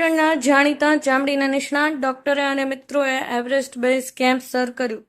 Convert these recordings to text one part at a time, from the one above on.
પાટણના જાણીતા ચામડીના નિષ્ણાત ડોક્ટરે અને મિત્રોએ એવરેસ્ટ બેઝ કેમ્પ સર કર્યું.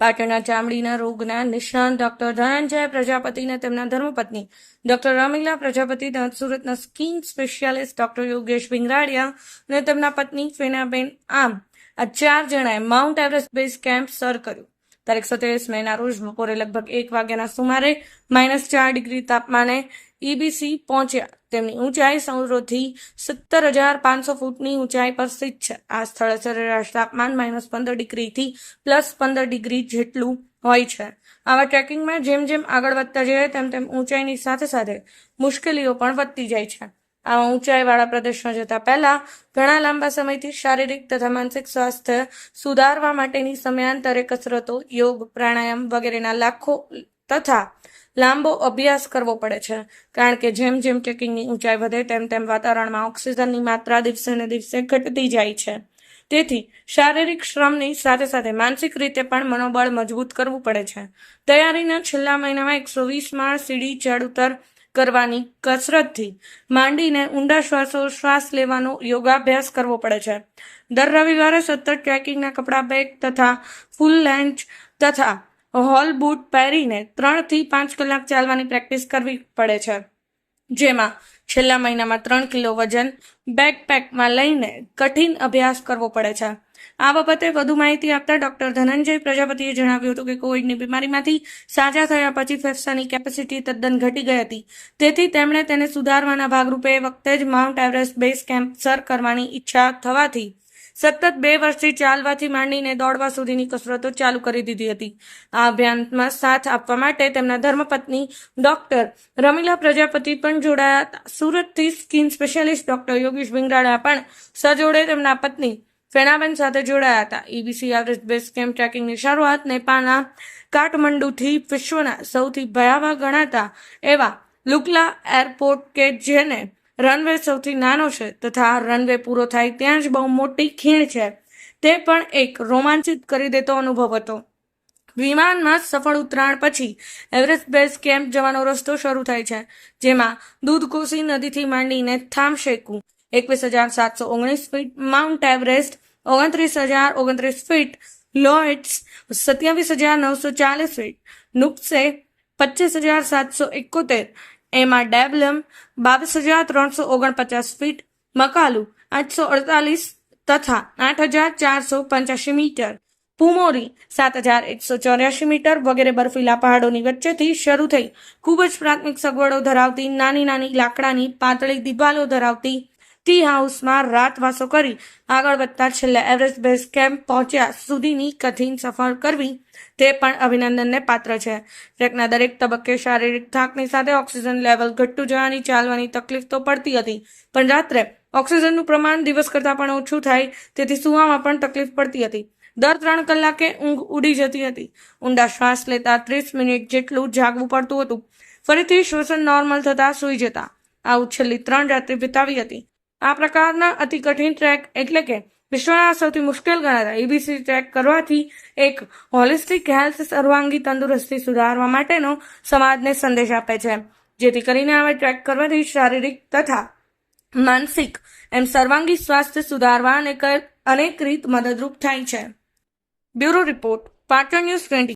પાટણના ચામડીના રોગના નિષ્ણાત ડોક્ટર ધનંજય પ્રજાપતિને તેમના ધર્મપત્ની ડોક્ટર રમીલા પ્રજાપતિ સુરતના skin specialist doctor Yogesh Bhingradiya અને તેમના પત્ની ફેનાબેન આમ આ ચાર જણાએ માઉન્ટ એવરેસ્ટ બેઝ કેમ્પ સર કર્યું. તારીખ સત્યાવીસ મેના રોજ બપોરે લગભગ એક વાગ્યાના સુમારે માઇનસ ચાર ડિગ્રી તાપમાને ઈબીસી પહોંચ્યા. તેમની ઊંચાઈ સૌરોથી સત્તર હજાર પાંચસો ફૂટની ઊંચાઈ પર સ્થિત છે. આ સ્થળે સરેરાશ તાપમાન માઇનસ પંદર ડિગ્રીથી પ્લસ પંદર ડિગ્રી જેટલું હોય છે. આવા ટ્રેકિંગમાં જેમ જેમ આગળ વધતા જઈએ તેમ તેમ ઊંચાઈની સાથે સાથે મુશ્કેલીઓ પણ વધતી જાય છે. આવા ઊંચાઈવાળા પ્રદેશમાં જતા પહેલા ઘણા લાંબા સમયથી શારીરિક તથા માનસિક સ્વાસ્થ્ય સુધારવા માટેની સમયાંતરે કસરતો, યોગ, પ્રાણાયામ વગેરેના લાખો તથા લાંબો અભ્યાસ કરવો પડે છે. કારણ કે જેમ જેમ ટ્રેકિંગની ઊંચાઈ વધે, તેમ તેમ વાતાવરણમાં ઓક્સિજનની માત્રા દિવસે ને દિવસે ઘટતી જાય છે. તેથી શારીરિક શ્રમની સાથે સાથે માનસિક રીતે પણ મનોબળ મજબૂત કરવું પડે છે. તૈયારીના છેલ્લા મહિનામાં એકસો વીસ માળ સીડી ચડ ઉતર કરવાની કસરતથી માંડીને ઊંડા શ્વાસો, શ્વાસ લેવાનો યોગાભ્યાસ કરવો પડે છે. દર રવિવારે સતત ટ્રેકિંગના કપડાં, બેગ તથા ફૂલ લેન્ચ તથા હોલ બૂટ પહેરીને ત્રણથી પાંચ કલાક ચાલવાની પ્રેક્ટિસ કરવી પડે છે. જેમાં છેલ્લા મહિનામાં ત્રણ કિલો વજન બેકપેકમાં લઈને કઠિન અભ્યાસ કરવો પડે છે. આ બાબતે વધુ માહિતી આપતા ડોક્ટર ધનંજય પ્રજાપતિએ જણાવ્યું હતું કે કોવિડની બીમારીમાંથી સાજા થયા પછી ફેફસાની કેપેસિટી તદ્દન ઘટી ગઈ હતી. તેથી તેમણે તેને સુધારવાના ભાગરૂપે વખતે જ માઉન્ટ એવરેસ્ટ બેઝ કેમ્પ સર કરવાની ઈચ્છા થવાથી સતત બે વર્ષથી ચાલવાથી માંડીને દોડવા સુધીની કસરતો ચાલુ કરી દીધી હતી. આ અભિયાનમાં સાથ આપવા માટે તેમના ધર્મપત્ની ડોક્ટર રમીલા પ્રજાપતિ પણ જોડાયા. સુરતથી skin specialist doctor Yogesh Bhingrada પણ સજોડે તેમના પત્ની ફેનાબેન સાથે જોડાયા હતા. ઈબીસી એવરેસ્ટ બેઝ કેમ્પ ટ્રેકિંગની શરૂઆત નેપાળના કાઠમંડુથી વિશ્વના સૌથી ભયાવહ ગણાતા એવા લુકલા એરપોર્ટ કે જેને રનવે સૌથી નાનો છે તથા રનવે પૂરો થાય ત્યાં જ બહુ મોટી ખીણ છે. તે પણ એક રોમાંચિત કરી દેતો અનુભવ હતો. વિમાનમાં સફળ ઉતરાણ પછી એવરેસ્ટ બેઝ કેમ્પ જવાનો રસ્તો શરૂ થાય છે, જેમાં દૂધકોસી નદીથી માંડીને થામશેકું. એકવીસ હજાર સાતસો ઓગણીસ ફીટ માઉન્ટ એવરેસ્ટ, ઓગણત્રીસ હજાર ઓગણત્રીસ ફીટ લોઇટ્સ સત્યાવીસ હજાર નવસો ચાલીસ ફીટ નુક્સે પચીસ હજાર સાતસો એકોતેર એમાં ડેબલમ બાવીસ હજાર ત્રણસો ઓગણપચાસ ફીટ, મકાલુ આઠસો અડતાલીસ તથા આઠ હજાર ચારસો પંચ્યાસી મીટર. પુમોરી સાત હજાર એકસો ચોર્યાસી મીટર વગેરે બર્ફીલા પહાડોની વચ્ચેથી શરૂ થઈ ખૂબ જ પ્રાથમિક સગવડો ધરાવતી નાની નાની લાકડાની પાતળી દિવાલો ધરાવતી ટી હાઉસમાં રાતવાસો કરી આગળ વધતા છેલ્લે એવરેસ્ટ બેઝ કેમ્પ પહોંચ્યા સુધીની કઠિન સફળ કરવી તે પણ અભિનંદનને પાત્ર છે. ટ્રેકના દરેક તબક્કે શારીરિક થાકની સાથે ઓક્સિજન લેવલ ઘટતું જવાની ચાલવાની તકલીફ તો પડતી હતી, પણ રાત્રે ઓક્સિજનનું પ્રમાણ દિવસ કરતાં પણ ઓછું થાય તેથી સુવામાં પણ તકલીફ પડતી હતી. દર ત્રણ કલાકે ઊંઘ ઉડી જતી હતી. ઊંડા શ્વાસ લેતા ત્રીસ મિનિટ જેટલું જાગવું પડતું હતું. ફરીથી શ્વસન નોર્મલ થતા સૂઈ જતા. આવું છેલ્લી ત્રણ રાત્રિ વિતાવી હતી. આ પ્રકારના અતિ કઠિન ટ્રેક એટલે કે વિશ્વના સૌથી મુશ્કેલ ગણાતા ઈબીસી ટ્રેક કરવાથી એક હોલિસ્ટિક હેલ્થ સર્વાંગી તંદુરસ્તી સુધારવા માટેનો સમાજને સંદેશ આપે છે. જેથી કરીને આવા ટ્રેક કરવાથી શારીરિક તથા માનસિક એમ સર્વાંગી સ્વાસ્થ્ય સુધારવા અને અનેક રીત મદદરૂપ થાય છે. Bureau report, Patan news twenty